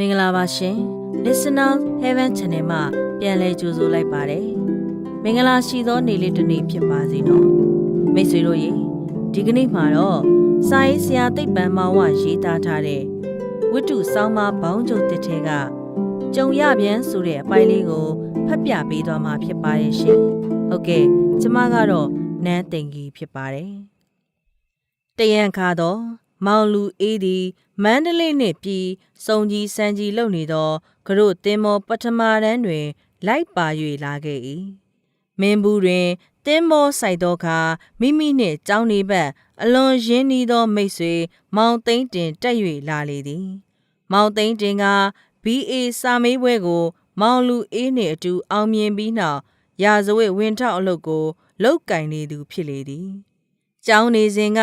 မင်္ဂလာပါရှင် Listener Heaven Channel မှာပြန်လည်ကြိုဆိုလိုက်ပါတယ်မင်္ဂလာရှိသောနေ့လေးတစ်နေ့ဖြစ်ပါစေနော်မိတ်ဆွေတို့ရေဒီကနေ့မှာတော့စာရေးဆရာသိပ္ပံမောင်ဝရေးသားထားတဲ့ဝတ္ထုဆောင်းပါးဘောင်းကျုပ်တစ်ထဲကကြုံရပြန်ဆိုတဲ့အပိုင်းလေးကိုဖတ်ပြပေးသွားမှာဖြစ်ပါတယ်ရှင်ဟုတ်ကဲ့ကျမကတော့နန်းသိင်ကြီးဖြစ်ပါတယ်တယံခါတော့ မောင်လူအေးသည်မန္တလေးနှင့်ပြည်စုံကြီးစံကြီးလုံနေသောကရုတင်မောပထမတန်းတွင် လိုက်ပါ၍လာခဲ့၏မင်းဘူးတွင်တင်းမောဆိုင်သောအခါမိမိနှင့်ကြောင်းနေဘက် အလွန်ရင်းနှီးသောမိတ်ဆွေ မောင်သိန်းတင်တက်၍လာလေသည် မောင်သိန်းတင်က BA စာမေးပွဲကို မောင်လူအေးနှင့်အတူအောင်မြင်ပြီးနောက်ရာဇဝတ်ဝင်ထောက်အလုပ်ကိုလုတ်ကင်နေသူဖြစ်လေသည်။ ကျောင်းနေစဉ်က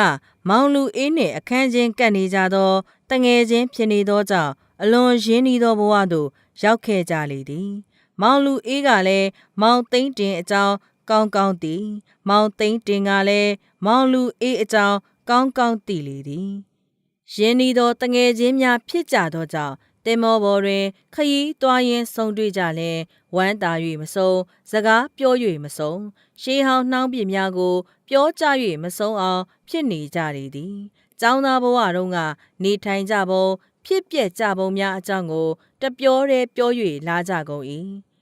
မောင်လူအေးနှင့်အခန်းချင်းကပ်နေကြသောတငယ်ချင်းဖြစ်နေသောကြောင့်အလွန်ရင်းနှီးသောဘဝသို့ရောက်ခဲ့ကြလေသည်။မောင်လူအေးကလည်းမောင်သိန်းတင်အကြောင်းကောင်းကောင်းသိ။မောင်သိန်းတင်ကလည်းမောင်လူအေးအကြောင်းကောင်းကောင်းသိလေသည်။ရင်းနှီးသောတငယ်ချင်းများဖြစ်ကြသောကြောင့် တင်မောပေါ်တွင်ခရီးသွားရင်းဆုံတွေ့ကြလဲဝမ်းသာ၍မဆုံးစကားပြော၍မဆုံးရှေးဟောင်းနှောင်းပြများကို ပြောကြ၍မဆုံးအောင် ဖြစ်နေကြလေသည်။ចောင်းသားဘဝတုန်းကနေထိုင်ကြပုံဖြစ်ပျက်ကြပုံများအကြောင်းကိုတပြောတည်းပြော၍လာကြကုန်၏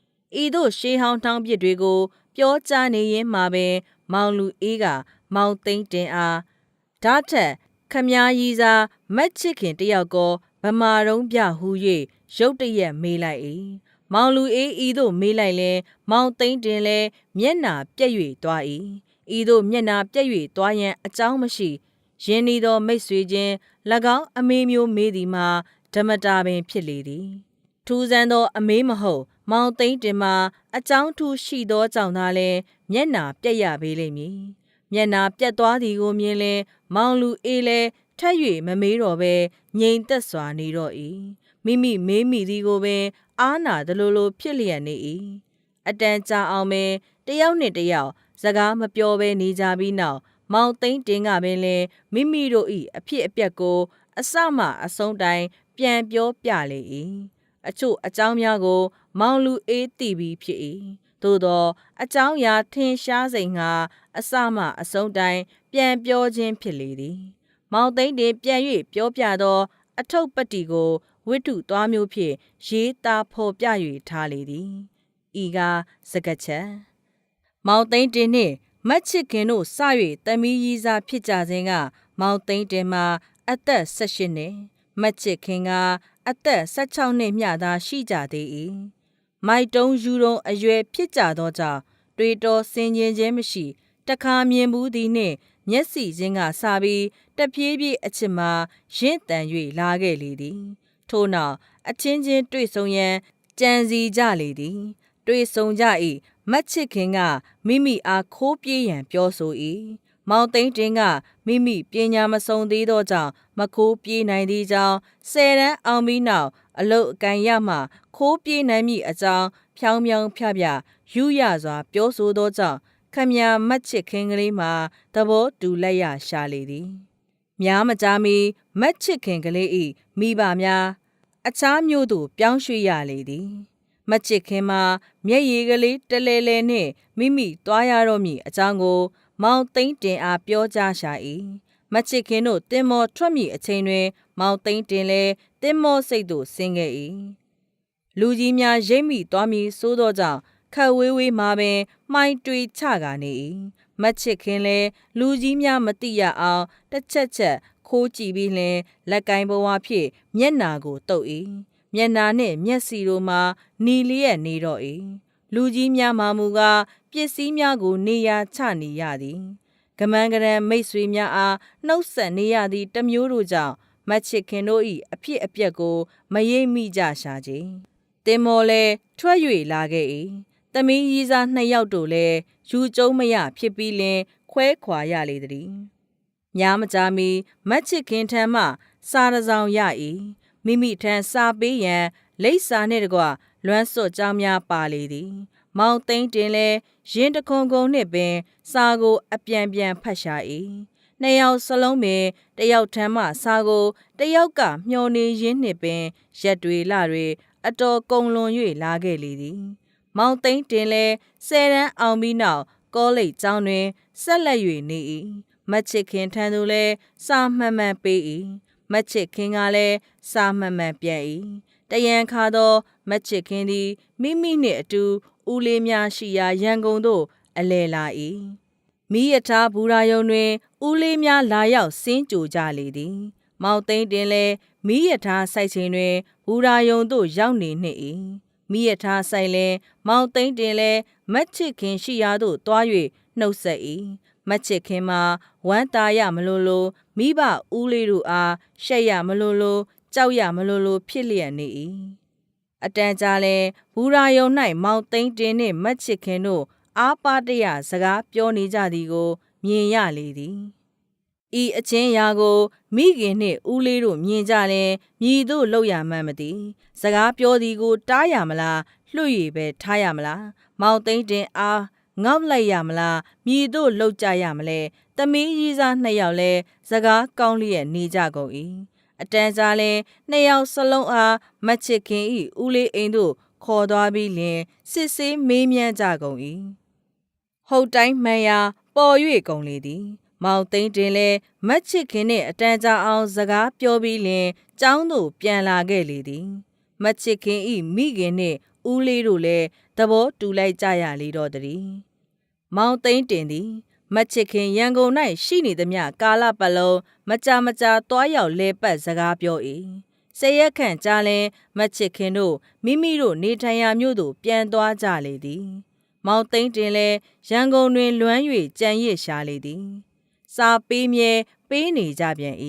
။ဤသို့ရှေးဟောင်းနှောင်းပြတွေကို ပြောကြားနေရင်းမှာပင်မောင်လူအေးက မောင်သိန်းတင်အားဓာတ်ထက်ခမားကြီးစားမက်ချစ်ခင်တယောက်ကော ဗမာတုံးပြဟူ၍ရုတ်တရက်မေးလိုက်၏မောင်လူအေးဤသို့မေးလိုက်လဲမောင်သိန်းတင်လဲမျက်နာပြက်၍သွား၏ဤသို့မျက်နာပြက်၍သွားရန်အကြောင်းမရှိရင်းဤသောမိတ်ဆွေချင်း၎င်းအမေမျိုးမေးသည်မှာဓမ္မတာပင်ဖြစ်လေသည်ထူးဆန်းသောအမေးမဟုတ်မောင်သိန်းတင်မှာအကြောင်းထူးရှိသောကြောင့်သာလဲမျက်နာပြက်ရပေလိမ့်မည်မျက်နာပြက်သွားသည်ကိုမြင်လဲမောင်လူအေးလဲ ထက်၍မမေးတော့ဘဲငြိမ်သက်စွာနေတော့၏မိမိမေးမိသည်ကိုပင် အားနာသလိုလိုဖြစ်လျက်နေ၏အတန်ကြာအောင်ပင်တယောက်နှင့်တယောက်စကားမပြောဘဲနေကြပြီးနောက်မောင်သိန်းတင်ကပင်လဲမိမိတို့၏အဖြစ်အပျက်ကို အစမှအဆုံးတိုင်ပြန်ပြောပြလေ၏အချို့အကြောင်းများကို မောင်လူအေးသိပြီးဖြစ်၏သို့သော အကြောင်းအရာထင်ရှားစိန်ငါအစမှအဆုံးတိုင်ပြန်ပြောခြင်းဖြစ်လေသည် မောင်သိန်းတင်ပြန်၍ပြောပြသော အထုပ်ပတ္တိကိုဝိတုသွားမျိုးဖြင့်ရေးသားဖော်ပြ၍ထားလေသည်ဤကစကချက်မောင်သိန်းတင်နှင့်မတ်ချစ်ခင်တို့စ၍တမီးရီစာဖြစ်ကြစဉ်ကမောင်သိန်းတင်မှာအသက်18နှစ်မတ်ချစ်ခင်ကအသက်16နှစ်မျှသာရှိကြသေး၏မိုက်တုံးယူတုံးအရွယ်ဖြစ်ကြသောကြောင့်တွေးတော်စင်ကျင်ခြင်းမရှိ တခါမြင်ဘူးသည်နှင့် မျက်စိချင်းကစပြီးတပြေးပြေးအချစ်မှာရင့်တန်၍လာခဲ့လေသည် ထို့နောက်အချင်းချင်းတွေ့ဆုံရန်ကြံစီကြလေသည် တွေ့ဆုံကြ၏မတ်ချစ်ခင်ကမိမိအားခိုးပြေးရန်ပြောဆို၏မောင်သိန်းတင်ကမိမိပညာမဆုံးသေးသောကြောင့်မခိုးပြေးနိုင်သည့်ကြောင်းဆယ်တန်းအောင်ပြီးနောက်အလုတ်အကန်ရမှခိုးပြေးနိုင်မည့်အကြောင်းဖြောင်းဖြောင်းဖြဖြယူရစွာ ပြောဆိုသောကြောင့် ခမညာမတ်ချစ်ခင်ကလေးမှာသဘောတူလက်ရရှာလေသည်များမကြားမီမတ်ချစ်ခင်ကလေးဤမိဘများအခြားမြို့သို့ပြောင်းရွှေ့ရလေသည်မချစ်ခင်မှာမျက်ရည်ကလေးတလဲလဲနှင့်မိမိသွားရတော့မည်အကြောင်းကို မောင်သိန်းတင်အားပြောကြားရှာ၏မချစ်ခင်တို့တင်မောထွက်မည်အချိန်တွင် မောင်သိန်းတင်လဲတင်မောစိတ်သို့ဆင်းခဲ့၏လူကြီးများရိပ်မိသွားမည်ဆိုသောကြောင့် ခက်ဝေးဝေးမှာပင်မှိုင်းတွေချကနေ၏မချစ်ခင်လဲလူကြီးများမတိရအောင်တစ်ချက်ချက်ခိုးကြည့်ပြီးလင်လက်ကင်ဘဝဖြင့်မျက်နာကိုတုပ်၏မျက်နာနှင့်မျက်စီတို့မှာနီလျက်နေတော့၏လူကြီးများမှမူကားပစ္စည်းများကိုနေရာချနေရသည်ကမန်းကရန်မိတ်ဆွေများအားနှုတ်ဆက်နေရသည့်တမျိုးတို့ကြောင့်မတ်ချစ်ခင်တို့၏အဖြစ်အပျက်ကို မရိပ်မိကြရှာကြ။တင်မော်လဲထွက်၍လာခဲ့၏။ သမီးရီးစားနှစ်ယောက်တို့လည်းယူကျုံမရဖြစ်ပြီးလင် ခွဲခွာရလေသည်။များမကြာမီမတ်ချစ်ခင်ထံမှစာရဆောင်ရ၏။မိမိထံစာပေးရန်လိပ်စာနှင့်တကွလွမ်းစွတ်ကြောင်းများပါလေသည်။မောင်သိန်းတင်လဲရင်တခုံကုံနှင့်ပင် စာကို အပြန်ပြန်ဖတ်ရှာ၏နှစ်ယောက်စလုံးပင်တယောက်ထမ်းမှစာကိုတယောက်ကမျောနေရင်းနှင့်ပင် ရက်တွေလတွေအတော်ကုံလွန်၍လာခဲ့လေသည်။ မောင်သိန်းတင်လဲဆယ်တန်းအောင်ပြီးနောက်ကောလိပ်ကျောင်းတွင်ဆက်လက်၍နေ၏မတ်ချစ်ခင်ထံသို့လဲစာမှန်မှန်ပေး၏မတ်ချစ်ခင်ကလည်းစာမှန်မှန်ပြန်၏တယံခါသောမတ်ချစ်ခင်သည်မိမိနှင့်အတူဦးလေးများရှိရာရန်ကုန်သို့အလဲလာ၏မိယထာဘူရာယုံတွင်ဦးလေးများလာရောက်စင်းကြိုကြလေသည်မောင်သိန်းတင်လည်းမိယထာစိုက်ချိန်တွင်ဘူရာယုံသို့ရောက်နေနှင့်၏ မိယထာဆိုင်လဲမောင်သိန်းတင်လဲမတ်ချစ်ခင်ရှိရာသို့တွား၍နှုတ်ဆက်၏မတ်ချစ်ခင်မှာဝမ်းตาရမလို့လို့မိဘဦးလေးတို့အားရှက်ရမလို့လို့ကြောက်ရမလို့လို့ဖြစ်လျက်နေ၏အတန်ကြာလဲဘူရာယုံ၌မောင်သိန်းတင်နှင့်မတ်ချစ်ခင်တို့အားပါတရစကားပြောနေကြသည်ကိုမြင်ရလေသည် ဤအချင်းရာကိုမိခင်နှင့်ဦးလေးတို့မြင်ကြလဲမြည်တို့လောက်ရမှန်းမသိစကားပြောသည်ကိုတားရမလားလွှတ်၍ပဲထားရမလားမောင်သိန်းတင်အားငေါက်လိုက်ရမလားမြည်တို့လှုပ်ကြရမလဲတမီးကြီးစားနှစ်ယောက်လဲစကားကောင်းလျက်နေကြကုန်၏အတန်းစားလဲနှစ်ယောက်စလုံးအားမချစ်ခင်ဤဦးလေးအိမ်တို့ခေါ်သွားပြီးလင်စစ်ဆေးမေးမြန်းကြကုန်၏ဟုတ်တိုင်းမှန်ရာပေါ်၍ကုန်လေသည် မောင်သိန်းတင်လဲမတ်ချစ်ခင်နှင့်အတန်းကြအောင်စကားပြောပြီးလင်ကျောင်းသို့ပြန်လာခဲ့လေသည်မတ်ချစ်ခင်ဤမိခင်နှင့်ဦးလေးတို့လည်းသဘောတူလိုက်ကြရလေတော့တည်းမောင်သိန်းတင်သည်မတ်ချစ်ခင်ရန်ကုန်၌ရှိနေသမျှကာလပတ်လုံးမကြာမကြာတွားရောက်လဲပတ်စကားပြော၏ဆယ်ရက်ခန့်ကြာလဲမတ်ချစ်ခင်တို့မိမိတို့နေထိုင်ရာမြို့သို့ပြန်သွားကြလေသည် မောင်သိန်းတင်လဲရန်ကုန်တွင်လွမ်း၍ကြံရစ်ရှာလေသည် စာပေးမြဲပေးနေကြပြန်၏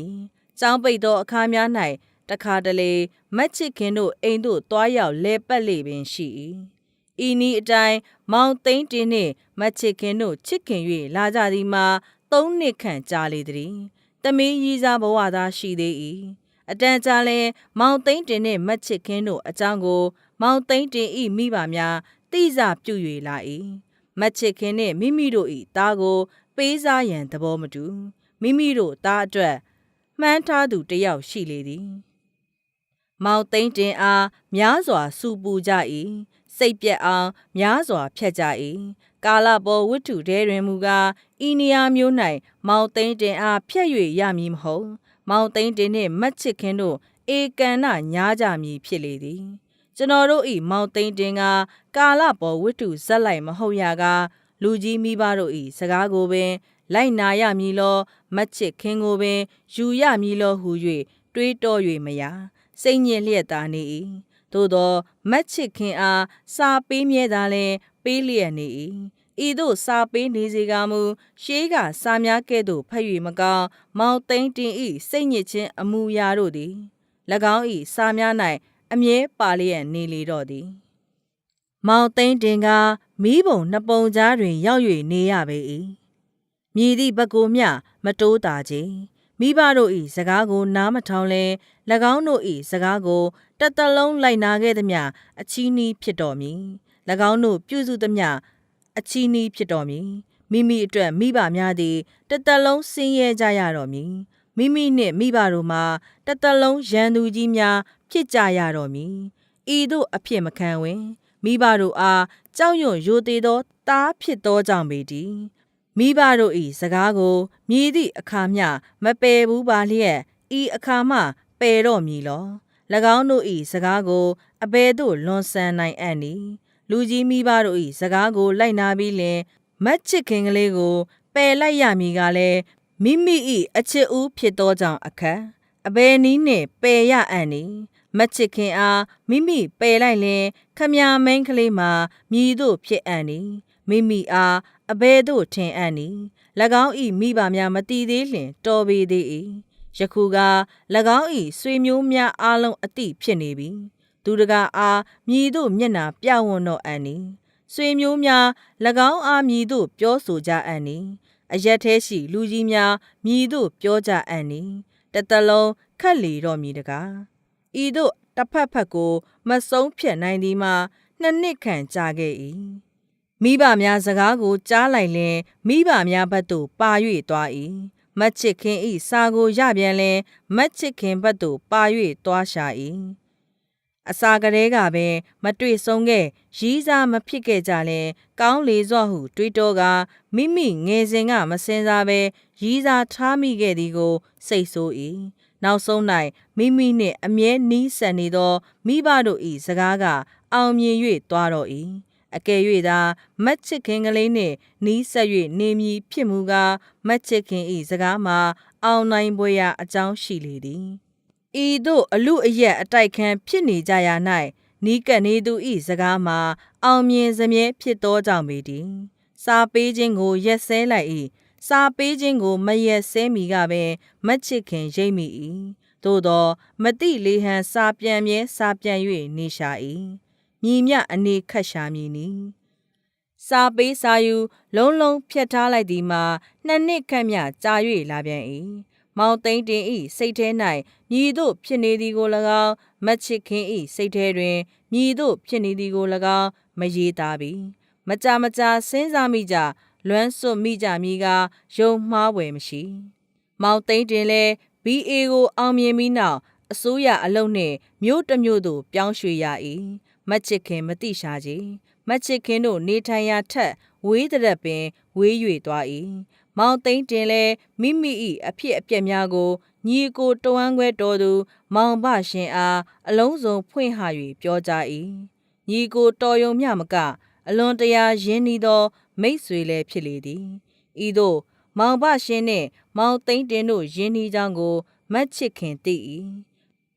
ចောင်းပိတ်သောအခါများ၌တခါတလေမတ်ချစ်ခင်တို့အိမ်သို့တွားရောက်လဲပတ်လေပင်ရှိ၏ဤနည်းအတိုင်းမောင်သိန်းတင်နှင့်မတ်ချစ်ခင်တို့ချစ်ခင်၍လာကြသည်မှာသုံးနှစ်ခန့်ကြာလေသည်။တမီးရီးစားဘဝသားရှိသေး၏။အတန်ကြာလဲမောင်သိန်းတင်နှင့်မတ်ချစ်ခင်တို့အကြောင်းကို မောင်သိန်းတင်ဤမိဘများတိစပြု၍လာ၏။မတ်ချစ်ခင်နှင့်မိမိတို့ဤသားကို ပေးစားရန်သဘောမတူမိမိတို့သားအတွက်မှန်းထားသူတယောက်ရှိလေသည်။မောင်သိန်းတင်အားများစွာစူပူကြ၏စိတ်ပြက်အောင်များစွာဖြတ်ကြ၏ကာလပေါ်ဝတ္ထုတဲတွင်မူကားဤနေရာမျိုး၌မောင်သိန်းတင်အားဖြတ်၍ရမည်မဟုတ်မောင်သိန်းတင်နှင့်မတ်ချစ်ခင်တို့ဧကန်နာညားကြမည်ဖြစ်လေသည် ကျွန်တော်တို့ဤမောင်သိန်းတင်ကကာလပေါ်ဝတ္ထုဇက်လိုက်မဟုတ်ရက လူကြီးမိဘတို့ဤစကားကိုပင် လိုက်နာရမည်လောမတ်ချစ်ခင်ကိုပင်ယူရမည်လောဟု၍တွေးတော၍မရစိတ်ညစ်လျက်သာနေ၏သို့သောမတ်ချစ်ခင်အားစာပေးမြဲသာလဲပေးလျက်နေ၏ဤသို့စာပေးနေစေကမူရှေးကစာများကဲ့သို့ဖတ်၍မကောင်းမောင်သိန်းတင်ဤစိတ်ညစ်ခြင်းအမူအရာတို့သည်၎င်းဤစာများ၌အမြဲပါလျက်နေလေတော့သည် မောင်သိန်းတင်က မိဘုံနှစ်ပုံကြားတွင် ရောက်၍နေရပေ၏မြည်သည့်ဘကိုမျှမတိုးတာခြင်းမိဘတို့၏စကားကိုနားမထောင်လဲ၎င်းတို့၏စကားကိုတသက်လုံးလိုက်နာခဲ့သည်မြအချီးနှီးဖြစ်တော်မူ၎င်းတို့ပြုစုသည်မြအချီးနှီးဖြစ်တော်မူမိမိအတွက်မိဘများသည်တသက်လုံးဆင်းရဲကြရတော်မူမိမိနှင့်မိဘတို့မှာတသက်လုံးရန်သူကြီးများဖြစ်ကြရတော်မူဤသို့အဖြစ်မခံဝင် မိဘတို့အားကြောက်ရွံ့ရိုသေသောတားဖြစ်သောကြောင့်ပေတည်းမိဘတို့၏စကားကိုမြည်သည့်အခါမျှမပယ်ဘူးပါလျက်ဤအခါမှပယ်တော့မည်လော၎င်းတို့၏စကားကိုအဘယ်သို့လွန်ဆန်နိုင်အံ့နည်းလူကြီးမိဘတို့၏စကားကိုလိုက်နာပြီးလင်မတ်ချစ်ခင်ကလေးကိုပယ်လိုက်ရမည်ကလည်းမိမိ၏အချစ်ဦးဖြစ်သောကြောင့်အခက်အဘယ်နည်းနှင့်ပယ်ရအံ့နည်း မချစ်ခင်အားမိမိပယ်လိုက်လင်ခမညာမင်းကလေးမှာမြည်သို့ဖြစ်အံ့နည်းမိမိအားအဘယ်သို့ထင်အံ့နည်း၎င်း၏မိဘများမတည်သေးလျင်တော်ပေသေး၏ယခုက၎င်း၏ဆွေမျိုးများအားလုံးအတိဖြစ်နေပြီသူတကာအားမြည်သို့မျက်နာပြဝွန်တော့အံ့နီဆွေမျိုးများ၎င်းအားမြည်သို့ပြောဆိုကြအံ့နီအရက်သေးရှိလူကြီးများမြည်သို့ပြောကြအံ့နီတတလုံးခက်လေတော့မည်တကား ဤသို့တစ်ဖက်ဖက်ကိုမဆုံးဖြတ်နိုင်သည်မှာနှစ်နှစ်ခန့်ကြာခဲ့၏မိဘများစကားကိုကြားလိုက်လင်မိဘများဘက်သို့ပါ၍သွား၏မတ်ချစ်ခင်ဤစာကိုရပြန်လင်မတ်ချစ်ခင်ဘက်သို့ပါ၍သွားရှာ၏အစာကလေးကပင်မတွေ့ဆုံးခဲ့ရီးစားမဖြစ်ခဲ့ကြလဲကောင်းလေစွာဟု တွေးတောကမိမိငယ်စဉ်ကမစင်စားပဲရီးစားထားမိခဲ့သည်ကို စိတ်ဆိုး၏ နောက်ဆုံး၌မိမိနှင့်အမြဲနီးစပ်နေသောမိဘတို့၏စကားက အောင်မြင်၍သွားတော့၏အကယ်၍သာမတ်ချစ်ခင်ကလေးနှင့်နီးစပ်၍နေမည်ဖြစ်မူကားမတ်ချစ်ခင်၏စကားမှာ အောင်နိုင်ပွဲရာအကြောင်းရှိလေသည်ဤသို့အလူအယက်အတိုက်ခံဖြစ်နေကြရာ၌နီးကပ်နေသူ၏စကားမှာ အောင်မြင်စမြဲဖြစ်သောကြောင့်ပေတည်းစာပေးခြင်းကိုရက်စဲလိုက်၏ စာပေးခြင်းကိုမရက်စဲမီကပင်မတ်ချစ်ခင်ရိပ်မိ၏သို့သောမတိလေဟန်စာပြန်မြဲစာပြန်၍နေရှာ၏မြည်မြအနေခတ်ရှာမည်နီစာပေးစာယူလုံးလုံးဖြတ်ထားလိုက်သည်မှာနှစ်နှစ်ခန့်မြကြာ၍လာပြန်၏မောင်သိန်းတင်ဤစိတ်ထဲ၌မြည်တို့ဖြစ်နေသည်ကို၎င်းမတ်ချစ်ခင်ဤစိတ်ထဲတွင်မြည်တို့ဖြစ်နေသည်ကို၎င်းမရေတာပြီမကြမကြစဉ်းစားမိကြ လွမ်းစွတ်မိကြမိကယုံမှားဝယ်မရှိမောင်သိန်းတင်လဲ BA ကိုအောင်မြင်ပြီးနောက်အစိုးရအလုံနှင့်မြို့တစ်မြို့သို့ပြောင်းရွှေ့ရ၏မတ်ချစ်ခင်မတိရှာကြီးမတ်ချစ်ခင်တို့နေထိုင်ရာထက်ဝေးတဲ့ပင်ဝေး၍သွား၏မောင်သိန်းတင်လဲမိမိ၏အဖြစ်အပျက်များကိုညီကိုတဝမ်းခွဲတော်သူ မောင်ဘရှင်အားအလုံးစုံဖွင့်ဟ၍ပြောကြား၏ညီကိုတော်ယုံမြမက အလွန်တရာရင်းနှီးသော မိတ်ဆွေလည်းဖြစ်လေသည်ဤသို့မောင်ဘရှင်နှင့် မောင်သိန်းတင်တို့ရင်းနှီးကြောင်းကိုမတ်ချစ်ခင်သိ၏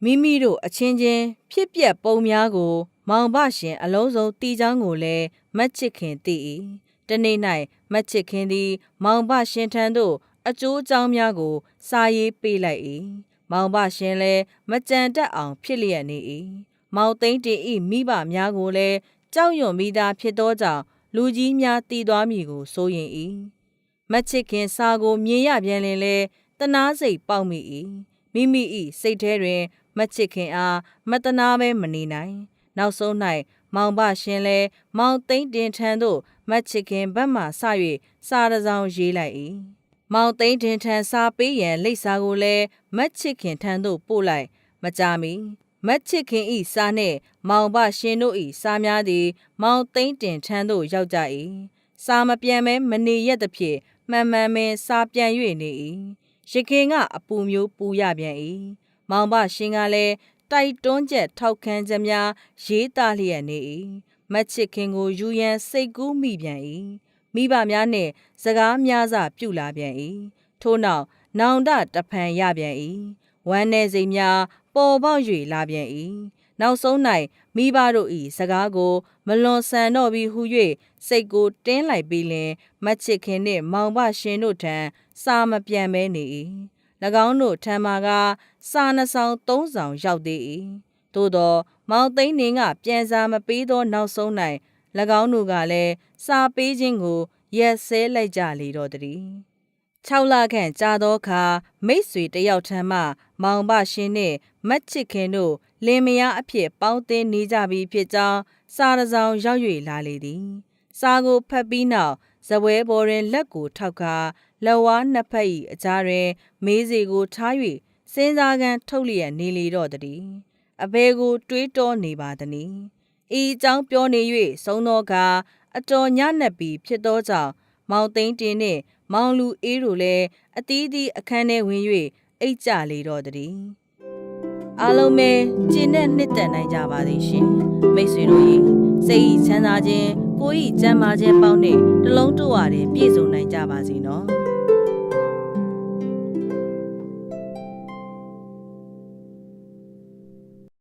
မိမိတို့အချင်းချင်းဖြစ်ပျက်ပုံများကို မောင်ဘရှင်အလုံးစုံတီးချောင်းကိုလည်းမတ်ချစ်ခင်သိ၏တနေ့၌မတ်ချစ်ခင်သည် မောင်ဘရှင်ထံသို့အကျိုးအကြောင်းများကို စာရေးပေးလိုက်၏မောင်ဘရှင်လည်းမကြံတတ်အောင် ဖြစ်လျက်နေ၏မောင်သိန်းတင်၏မိဘများကိုလည်း ကြောက်ရွံ့မိသားဖြစ်သောကြောင့်လူကြီးများတည်သွားမည်ကိုစိုးရင်၏မတ်ချစ်ခင်စာကိုမြင်ရပြန်လင်လဲတနာစိတ်ပေါက်မိ၏မိမိ၏စိတ်ထဲတွင်မတ်ချစ်ခင်အားမတနာပဲမနေနိုင် နောက်ဆုံး၌မောင်ဘရှင်လဲမောင်သိန်းတင်ထံသို့မတ်ချစ်ခင်ဘက်မှဆ၍စာတစ်စောင်ရေးလိုက်၏မောင်သိန်းတင်ထံစာပေးရန်လိပ်စာကိုလည်းမတ်ချစ်ခင်ထံသို့ပို့လိုက် မကြမီ မတ်ချစ်ခင်ဤစာနှင့်မောင်ဘရှင်တို့ဤစာများသည် မောင်သိန်းတင်ထံသို့ရောက်ကြ၏စာမပြန်မဲမနေရက်သဖြင့်မှန်မှန်ပင်စာပြန်၍နေ၏ရခင်ကအပူမျိုးပူရပြန်၏မောင်ဘရှင်ကလည်းတိုက်တွန်းချက်ထောက်ခံချက်များရေးသားလျက်နေ၏မတ်ချစ်ခင်ကိုယူရန်စိတ်ကူးမိပြန်၏မိဘများနှင့်စကားများစွာပြုလာပြန်၏ထို့နောက်နောင်တတဖန်ရပြန်၏ဝမ်းနေစိတ်များ ပေါ်ပေါက်၍လာပြန်၏နောက်ဆုံး၌မိဘတို့၏စကားကို မလွန်ဆန်တော့ပြီဟု၍စိတ်ကိုတင်းလိုက်ပြီးလင်မတ်ချစ်ခင်နှင့်မောင်ဘရှင်တို့ထံစာမပြန်မဲနေ၏၎င်းတို့ထံမှာကစာနှစ်ဆောင်သုံးဆောင်ရောက်သေး၏သို့သော မောင်သိန်းနေကပြန်စာမပေးသောနောက်ဆုံး၌၎င်းတို့ကလည်းစာပေးခြင်းကိုရက်ဆဲလိုက်ကြလေတော့တည်း 6လခန့်ကြာသောအခါမိတ်ဆွေတယောက်ထံမှ မောင်ဘရှင်နှင့်မတ်ချစ်ခင်တို့လင်မယားအဖြစ်ပေါင်းသင်းနေကြပြီဖြစ်ကြောင်းစာရဆောင်ရောက်၍လာလေသည်စာကိုဖတ်ပြီးနောက်ဇပွဲပေါ်တွင်လက်ကိုထောက်ကာလက်ဝါးနှစ်ဖက်၏အကြားတွင် မေးစီကိုထား၍စဉ်းစားကန်ထုတ်လျက်နေလေတော့တည်းအဘဲကို တွေးတောနေပါသည်နီဤအကြောင်းပြောနေ၍သုံးသောကအတော်ညနက်ပြီးဖြစ်သောကြောင့်မောင်သိန်းတင်နှင့် မောင်လူအေးတို့လည်းအသီးသီးအခန်းထဲဝင်၍အိတ်ကြလေတော့တည်းအားလုံးပဲကျင့်တဲ့နှစ်သက်နိုင်ကြပါသည်ရှင်မိတ်ဆွေတို့ရေစိတ်ဤချမ်းသာခြင်းကိုယ်ဤကျမ်းမာခြင်းပေါင်းနဲ့တလုံးတဝရည်ပြည့်စုံနိုင်ကြပါစေနော်